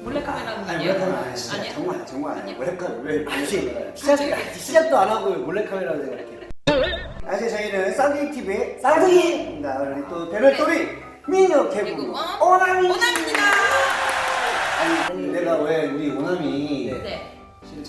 몰래카메라는 아니 아니에요? 몰래카메라 아니야 진짜 아니야? 정말 정말 아니야? 몰래카메라 왜 시작, 시작도 안 하고 몰래카메라로 생각해. 사실 저희는 쌍둥이 TV의 쌍둥이입니다 우리 또 배럴토리 미녀 개구 개구먼 오나미 오남입니다. 아니 내가 왜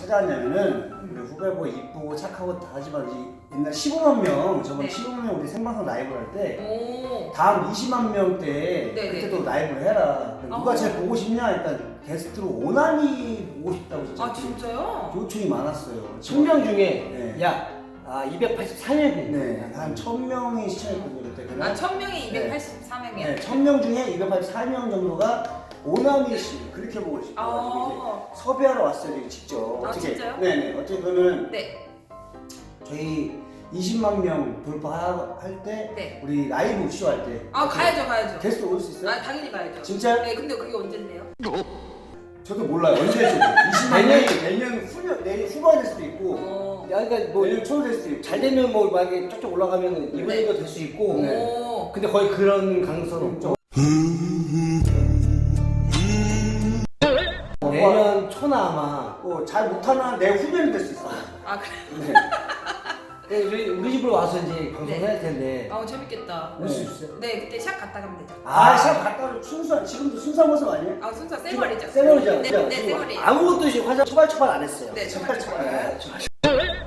찾아왔냐면은 우리 후배고 이쁘고 착하고 다 하지만 이 옛날 15만 명 저번 네. 15만 명 우리 생방송 라이브 할 때 오. 다음 20만 명때 네, 그때도 네. 라이브를 해라 누가 어. 제일 보고 싶냐 일단 게스트로 오나미 보고 싶다고 진짜 아 진짜요? 요청이 많았어요 천명 중에 네. 야, 아 284명. 네, 한 1000명이 시청했거든요 그때 그날 아 천명에 네. 284명이요? 네, 1000명 중에 284명 정도가 오나미 씨 그렇게 보고 싶어가지고 아. 이제 섭외하러 왔어요 직접 아, 진짜요? 네네 어떻게 보면 네. 저희 20만 명 돌파할 때 네. 우리 라이브 쇼 할 때아 가야죠 가야죠. 게스트 올 수 있어요? 아 당연히 가야죠. 진짜? 네 근데 그게 언젠데요? 저도 몰라요 언제 해줘 20만 명이 내년 후년 내년 후반이 될 수도 있고 오. 야, 그러니까 뭐 내년 초 될 수도 있고 잘 되면 뭐 만약에 쭉쭉 올라가면 이번에도 될 수 있고. 네. 오. 근데 거의 그런 가능성은 없죠. 어, 내년 초나 아마. 어, 잘 못하면 내 후년이 될수 있어요 아 그래. 네. 네, 우리, 우리 집으로 와서 이제 방송을 네. 해야 텐데. 아 재밌겠다. 올수 있어요? 네 그때 샵 갔다 가면 되죠. 아, 샵 갔다 오면 순수한 지금도 순수한 모습 아니에요? 아 순서 쌩얼이죠. 쌩얼이죠. 네? 네 쌩얼이. 아무것도 없이 화장 초발초발 안 했어요. 네 정말 좋아요. 좋아요.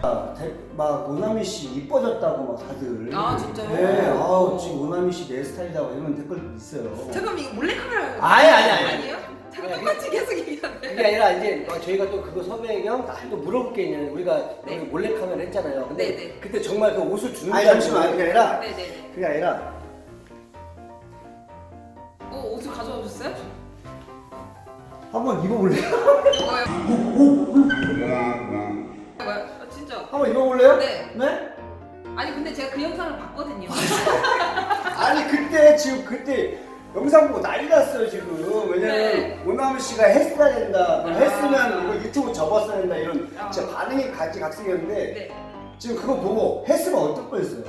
아, 대- 막 오나미 씨 이뻐졌다고 막 다들. 아, 진짜요? 네. 아우 지금 오나미 씨 내 스타일이라고 이런 댓글 있어요. 잠깐 이거 몰래 카메라 아니, 아니, 아니. 계속 얘기하는데. 그게 아니라 이제 어, 저희가 또 그거 섭외 겸또 물어볼 게 있냐면 우리가 네. 우리 몰래 카메라 했잖아요. 근데 네, 네. 그때 정말 그 옷을 주는 아니 잠시만 그게 아니라 네네네. 그게 아니라 어 옷을 가져와 주셨어요? 한번 입어볼래요? 뭐요? 뭐요? 아, 진짜. 한번 입어볼래요? 네. 네? 아니 근데 제가 그 영상을 봤거든요. 아니 그때 지금 그때 영상 보고 난리 났어요 지금 네. 오나미 씨가 했어야 된다 그럼 아. 했으면 이거 유튜브 접었어야 된다 이런 아. 진짜 반응이 같이 각색이었는데 네. 지금 그거 보고 했으면 어떨 뻔했어요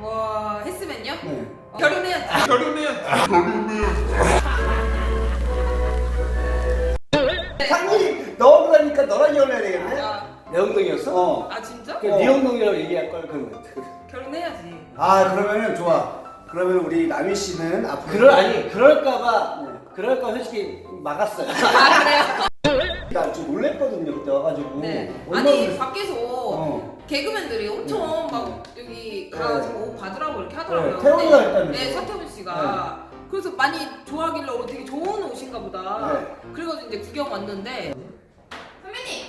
와 했으면요? 네. 어, 결혼해야지. 상민이 너 그러니까 너랑 결혼해야 되겠네? 아, 내 엉덩이였어? 어. 아 진짜? 그 어. 네 엉덩이라고 얘기할 걸 그러면. 결혼해야지. 아 그러면은 좋아 그러면 우리 남희 씨는 앞으로 그럴 아니 그럴까봐 네. 그럴까 솔직히 막았어요. 아 그래요? 나좀 놀랬거든요 그때 와가지고 네. 얼마나 아니 놀랬- 밖에서 어. 개그맨들이 엄청 막 여기 가서 네. 옷 받으라고 이렇게 하더라고요. 네, 태훈이가 근데- 했다면서요? 네, 서태훈 씨가. 그래서 많이 좋아하길래 어, 되게 좋은 옷인가 보다. 네. 그래가지고 이제 구경 왔는데. 선배님,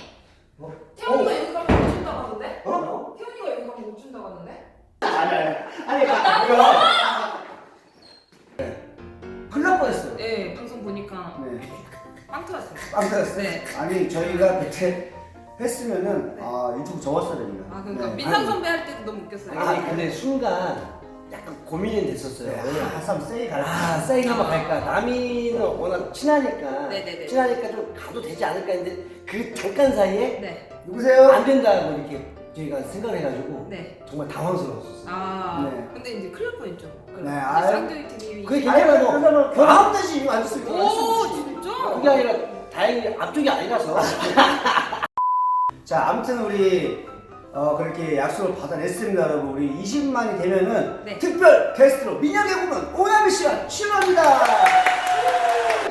뭐? 태훈이가 여기 가면 못 준다고 하던데? 어? 태훈이가 여기 가면 못 준다고 하던데? 아니 아니 아니 그거 네. 큰일 날 뻔했어요 네, 방송 보니까 네. 빵 터졌어요. 빵 터졌어요 네. 아니 저희가 그때 했으면은 아 유튜브 접었어야 됩니다 아 그러니까 네. 민상 선배 할 때도 너무 웃겼어요. 아니 근데 순간 약간 고민이 됐었어요. 네, 왜냐면 하삼 세이 갈아 사인 한번 갈까? 남이는 워낙 친하니까 네네네. 친하니까 좀 가도 되지 않을까 했는데 그 잠깐 사이에 네, 누구세요? 안 된다고 이렇게 저희가 생각을 해가지고 네. 정말 당황스러웠었어요. 아, 네. 근데 이제 큰일 날 뻔했죠. 네, 아유. 쌍둥이 팀이. 그게 아니 괜찮아 뭐 그러면 결혼하면 되지 이거 안 쓰고 오, 진짜? 그게 아니라 다행히 앞쪽이 아니라서 자 아무튼 우리 어, 그렇게 약속을 받아냈습니다 여러분 우리 20만이 되면은 네. 특별 게스트로 민혁의 부분 오나미 씨가 출연합니다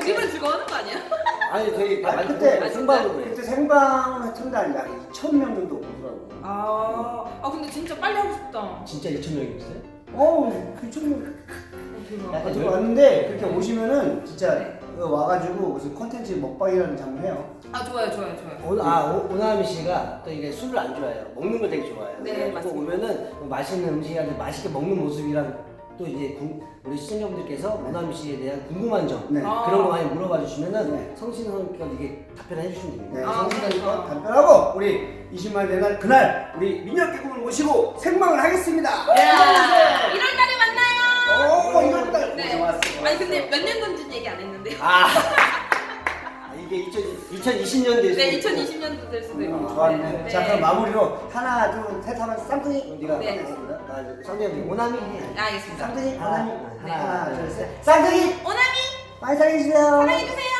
우리만 즐거워하는 거 아니 저희 아, 그때 아, 생방으로 해. 그때 생방 청단 약 2,000명 정도 오더라고 아, 아 근데 진짜 빨리 하고 싶다. 진짜 2천 명이었어요? 어우 2,000명 어, 대박. 가지고 왔는데 그렇게 오시면은 진짜 네. 그 와가지고 무슨 컨텐츠 먹방이라는 장면 해요 아 좋아요, 좋아요, 좋아요. 오, 아 오, 오나미 씨가 또 이게 술을 안 좋아해요. 먹는 걸 되게 좋아해요. 네, 그래가지고 맞습니다. 오면은 뭐 맛있는 음식이라든지 맛있게 먹는 모습이랑 또 이제 궁- 우리 시청자분들께서 오나미 씨에 대한 궁금한 점 네. 아. 그런 거 많이 물어봐 주시면은 네. 성신성의껏 이게 답변해 주시면 됩니다. 네, 아, 성실하니까 그렇죠. 답변하고 우리 20만 되날 그날 우리 민혁 개국을 모시고 생방을 하겠습니다. 야, 1월 달에 만나요. 오 이럴 때 네. 왔어. 아니 근데 몇년 건지 얘기 안 했는데요. 아, 아, 이게 2020년 될 네, 수도 있고. 2020년도 될 수도 있고. 음, 좋았네. 자 그럼 마무리로 하나 둘셋 하면 쌍둥이 네가 네. 아, 상대님 오나미 해. 아, 알겠습니다. 쌍둥이 하나, 오나미 하나, 둘, 둘셋 쌍둥이 오늘 많이 사랑해주세요. 사랑해주세요.